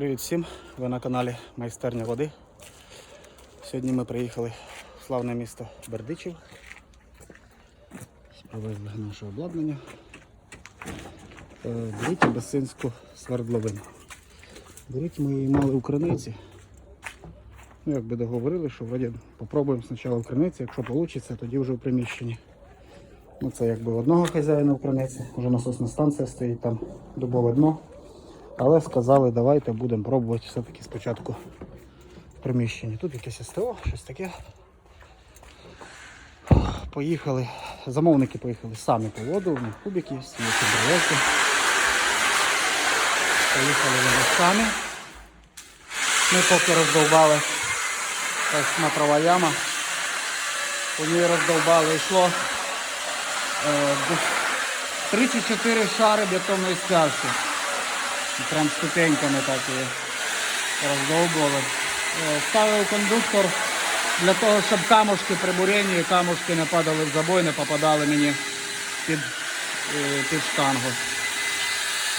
Привіт всім! Ви на каналі Майстерня води. Сьогодні ми приїхали в славне місто Бердичів. Привезли наше обладнання. Е, Беріть Басинську свердловину. Беріть ми її мали у криниці. Ну, якби договорили, що вроді попробуємо спочатку в криниці, якщо вийде, тоді вже в приміщенні. Ну, це якби одного хазяїна в криниці, вже насосна станція стоїть там дубове дно. Але сказали, давайте будемо пробувати все-таки спочатку в приміщенні. Тут якесь СТО, щось таке. Поїхали, замовники поїхали самі по воду, у кубики, є контролерки. Поїхали вони самі. Ми поки роздовбали ось яма. У ній роздовбали йшло е, десь 3 чи 4 шари бетонної стяжки. Прям ступеньками так і роздовбували. Е, Ставив кондуктор для того, щоб камушки при буренні, камушки не падали в забой, не попадали мені під, е, під штангу.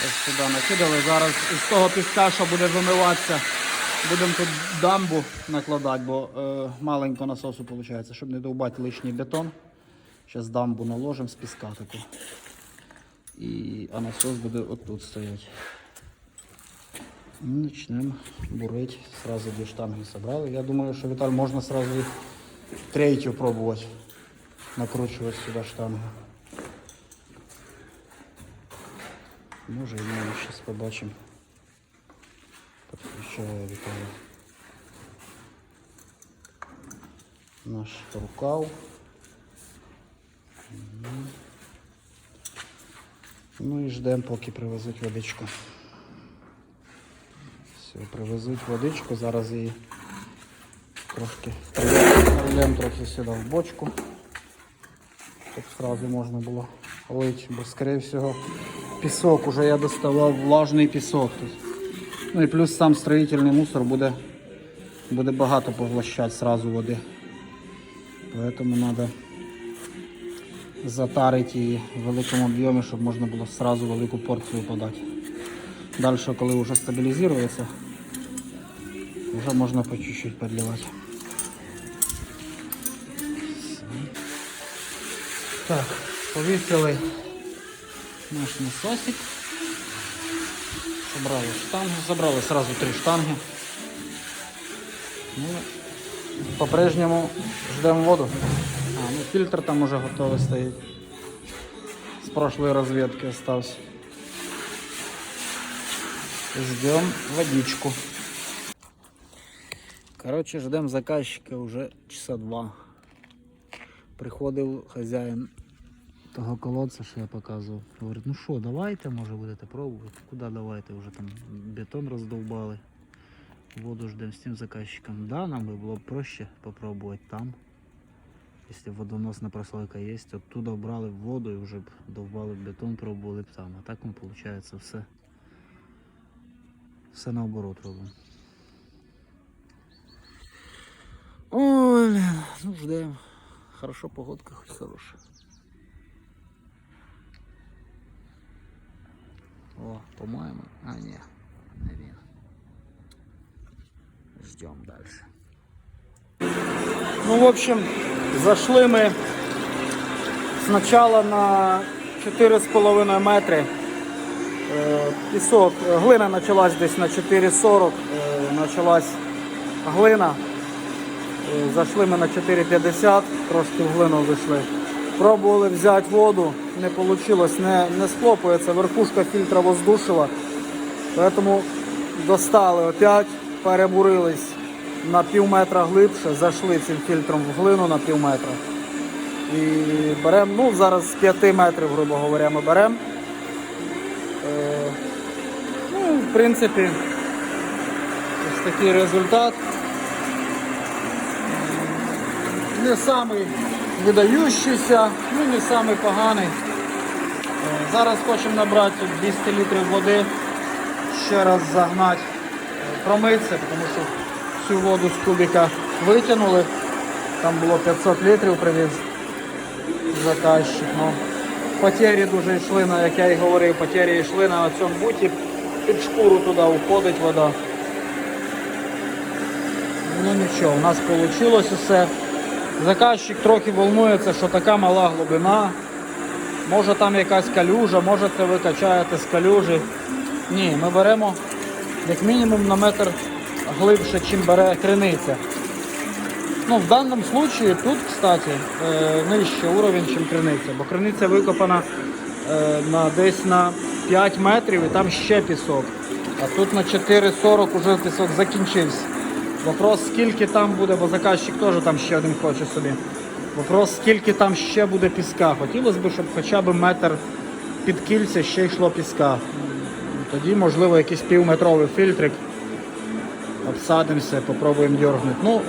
Ось сюди накидали. Зараз із того піска, що буде вимиватися, будемо тут дамбу накладати, бо е, маленько насосу виходить, щоб не довбати лишній бетон. Зараз дамбу наложимо з піска таку. І, а насос буде отут стояти. Ну, Начнем бурить. Сразу две штанги собрали. Я думаю, что Виталь можно сразу и третью пробовать накручивать сюда штангу. Може і ми зараз побачимо. Підключаю Віталій. Наш рукав. Мгм. Ну і ждемо, поки привезуть водичку. Все, привезуть водичку, зараз її трошки прилем трохи сюди в бочку, щоб одразу можна було лити, бо скоріше всього пісок уже я доставав влажний пісок. Ну і плюс сам строїтельний мусор буде, буде багато поглощати сразу води. Поэтому треба затарити її в великому об'ємі, щоб можна було сразу велику порцію подати. Далі, коли вже стабілізується, вже можна по чуть-чуть підливати. Так, повісили наш насосик. Забрали штангу, забрали сразу три штанги. Ну, по-прежнему ждемо воду. А, ну фильтр там уже готовий стоїть. З прошлої розвідки остався. Ждем водичку. Короче, ждем заказчика уже часа два. Приходив хазяїн того колодця, що я показував. Говорить, ну що, давайте, може будете пробувати. Куди давайте? Вже там бетон роздовбали. Воду ждем з тим заказчиком. Да, нам би було б проще попробувати там. Якщо водоносна прослойка є, оттуда брали воду і вже б довбали б бетон, пробували б там. А так ну, виходить все. Все наоборот робимо. Ой, ну ждем. Хорошо, погодка хоть хороша. О, по-моєму. А, не він. Ждем дальше. Ну, в общем, зашли ми спочатку на 4,5 метри. Пісок, глина почалась десь на 4,40, е, почалась глина. Зайшли ми на 4,50, трошки в глину зайшли. Пробували взяти воду, не вийшло, не, не схлопується, верхушка фільтра воздушила. Тому достали опять, перебурились на пів метра глибше, зайшли цим фільтром в глину на пів метра. І беремо, ну зараз з 5 метрів, грубо говоря, ми беремо. Е, Ну, в принципі, ось такий результат. Не самий видающийся, ну не самий поганий. Е, Зараз хочемо набрати 200 літрів води, ще раз загнати, е, промитися, тому що всю воду з кубика витягнули. Там було 500 літрів привіз заказчик. Ну, потері дуже йшли, на, як я і говорив, потері йшли на цьому буті, під шкуру туди уходить вода. Ну нічого, у нас вийшло все. Заказчик трохи волнується, що така мала глибина. Може там якась калюжа, може це ви качаєте з калюжі. Ні, ми беремо як мінімум на метр глибше, чим бере криниця. Ну, в даному случаї тут, кстати, е, нижче уровень, ніж криниця, бо криниця викопана е, на, десь на 5 метрів і там ще пісок. А тут на 4,40 вже пісок закінчився. Вопрос, скільки там буде, бо заказчик теж там ще один хоче собі. Вопрос, скільки там ще буде піска. Хотілося б, щоб хоча б метр під кільця ще йшло піска. Тоді, можливо, якийсь півметровий фільтрик обсадимося, попробуємо дергнути. Ну,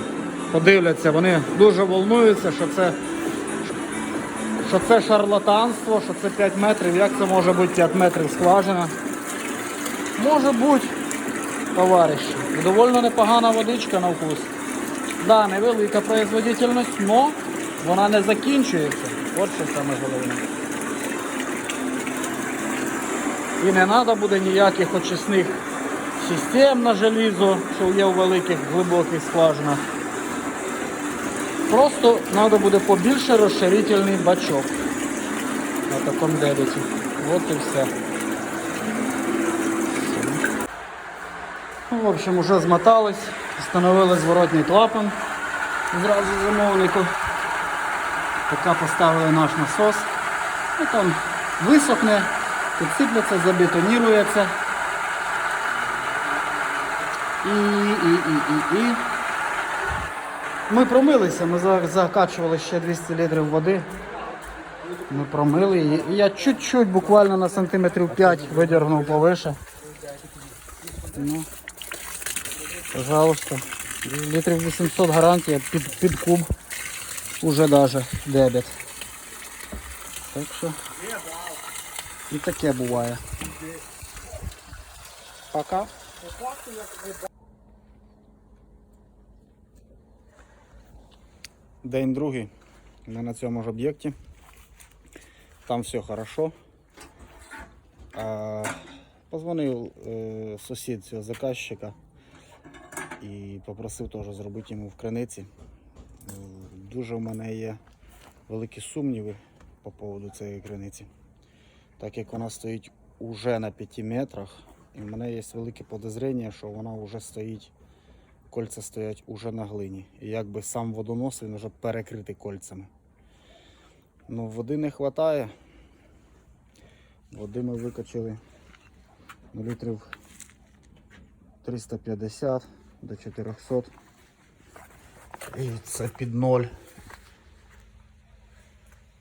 подивляться, вони дуже волнуються, що це, що це шарлатанство, що це 5 метрів. Як це може бути 5 метрів скважина? Може бути, товариші. Довольно непогана водичка на вкус. Да, невелика производительність, але вона не закінчується. От що саме головне. І не треба буде ніяких очисних систем на желізо, що є у великих глибоких скважинах. Просто треба буде побільше розширительний бачок на такому дебеті. От і все. В общем, уже змотались, встановили зворотний клапан зразу замовнику. Поки поставили наш насос. І там висохне, підсипляться, забетонірується. І, і, і, і, і. Ми промилися, ми закачували ще 200 літрів води. Ми промили її. Я чуть-чуть, буквально на сантиметрів 5 видергнув повише. Ну, пожалуйста. Літрів 800 гарантія під, під куб. Уже даже дебет. Так що. І таке буває. Пока. День другий. Ми на цьому ж об'єкті. Там все хорошо. А, позвонив е, сусід цього заказчика і попросив теж зробити йому в криниці. Е, Дуже в мене є великі сумніви по поводу цієї криниці. Так як вона стоїть уже на 5 метрах, і в мене є велике подозріння, що вона вже стоїть, кольця стоять уже на глині. І якби сам водонос він вже перекритий кольцями. Ну, води не вистачає. Води ми викачали на літрів 350 до 400. І це під ноль.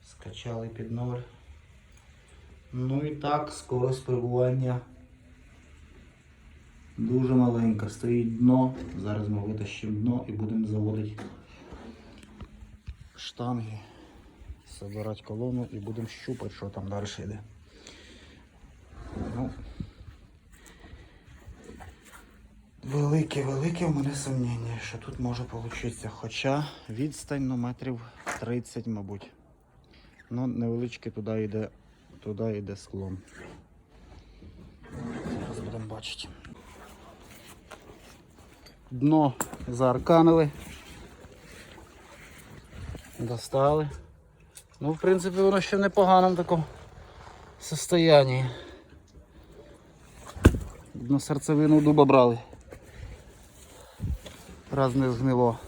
Скачали під ноль. Ну і так, скорость прибування дуже маленька. Стоїть дно. Зараз ми витащимо дно і будемо заводити штанги, собирати колону і будемо щупати, що там далі йде. Ну, Велике-велике в мене сумніння, що тут може вийти. Хоча відстань ну, метрів 30, мабуть. Ну, невеличке туди йде, туди йде склон. Зараз будемо бачити. Дно заарканили. Достали. Ну, в принципі, воно ще в непоганому такому состоянии. На серцевину дуба брали. Раз не згнило.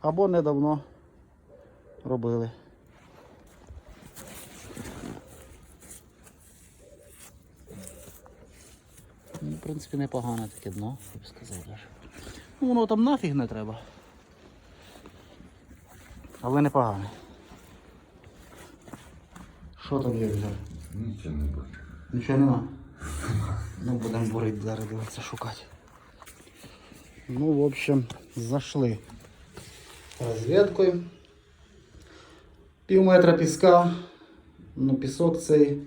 Або недавно робили. Ну, в принципі, непогане таке дно, я б сказав даже. Ну, воно там нафіг не треба. Але непогане. Що там є взяв? Нічого не буде. Нічого нема. Ну, будемо бурити зараз дивитися шукати. Ну, в общем, зайшли розвідкою. Пів метра піска. Ну, пісок цей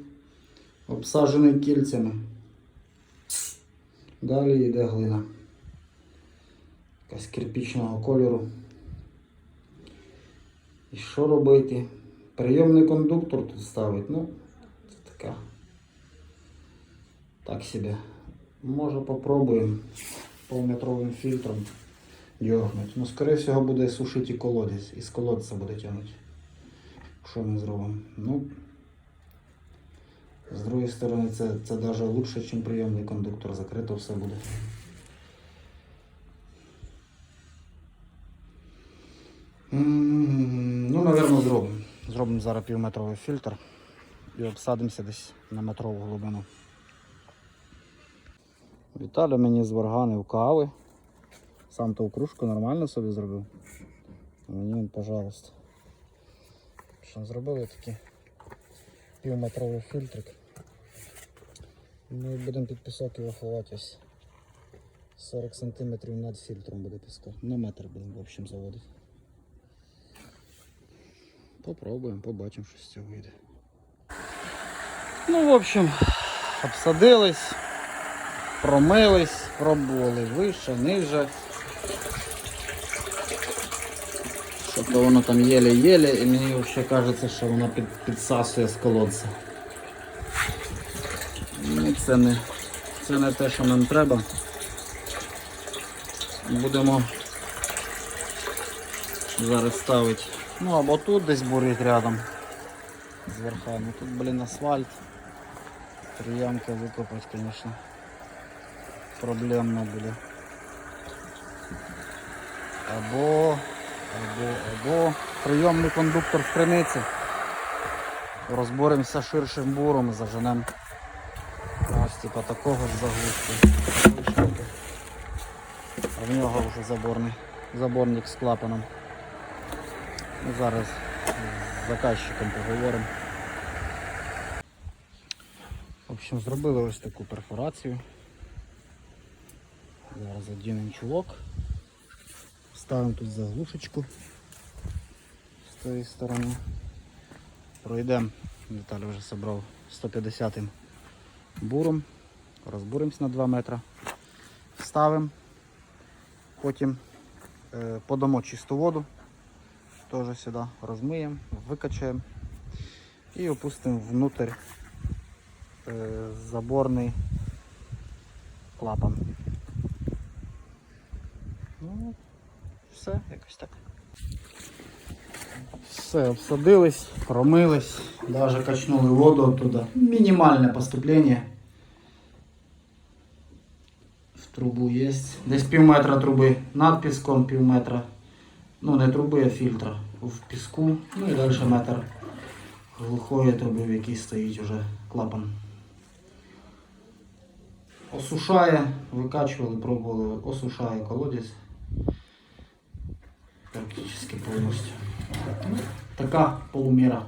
обсаджений кільцями. Далі йде глина. Якась кирпічного кольору. І що робити? Прийомний кондуктор тут ставить. Ну, це така. Так себе. Може попробуємо повметровим фільтром. дьогнуть. Ну, скоріше всього, буде сушити колодязь. Із колодця буде тягнути. Що ми зробимо? Ну, з другої сторони, це, це навіть лучше, ніж прийомний кондуктор. Закрито все буде. Ну, напевно, зробимо. Зробимо зараз півметровий фільтр і обсадимося десь на метрову глибину. Віталя мені зварганив кави. Сам то кружку нормально собі зробив. Мені він, пожалуйста. Що зробили такий півметровий фільтрик. Ми будемо під пісок його ховати ось 40 см над фільтром буде піска. На метр будемо в общем заводити. Попробуємо, побачимо, що з цього вийде. Ну, в общем, обсадились, промились, пробували вище, ниже. Що-то воно там єле-єле, і мені взагалі кажеться, що воно під, підсасує з колодця. Ну, це не, це не те, що нам треба. Будемо зараз ставити. Ну або тут десь бурить рядом. Ну тут, блін, асфальт. Три ямки викопати, звісно. Проблемно буде. Або, або, або прийомний кондуктор в криниці. Розборемося ширшим буром заженемо. Ось типа такого ж заглушки. А в нього вже заборний, заборник з клапаном. Ну, Зараз з заказчиком поговоримо. В общем, зробили ось таку перфорацію. Зараз одінемо чулок. Ставимо тут заглушечку. З тієї сторони. Пройдемо, Віталій вже зібрав 150 буром, розбуримось на 2 метри, ставимо, потім е, подамо чисту воду, теж сюди розмиємо, викачаємо. І опустимо внутрь е, заборний клапан. Ну, все, якось так. Все, обсадились, промились, даже качнули воду оттуда. Мінімальне поступлення. В трубу є. Десь пів метра труби над піском, пів метра. Ну не труби, а фільтра в піску. Ну і далі метр глухої труби, в якій стоїть уже клапан. Осушає, викачували, пробували, осушає колодязь. Практически повністю. Така полуміра.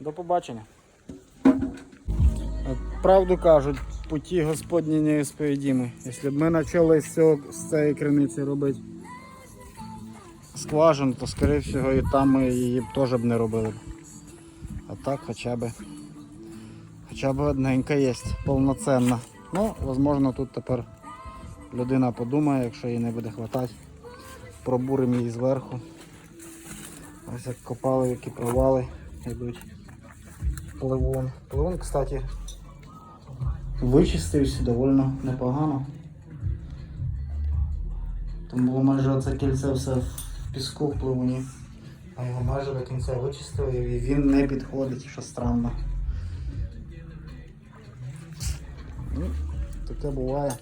До побачення. Правду кажуть, путі Господні неісповідімі. Якщо б ми почали з, цього, з цієї криниці робити скважину, то скоріше всього і там ми її б теж б не робили. А так хоча б хоча б одненька є, повноцінна. Ну, можливо, тут тепер людина подумає, якщо їй не буде хватати. Пробуримо її зверху. Ось як копали, які провали йдуть. Пливун. Пливун, кстати, вичистився доволі непогано. Там було майже це кільце все в піску в пливуні. А його майже до кінця вичистили і він не підходить, що странно. Таке буває.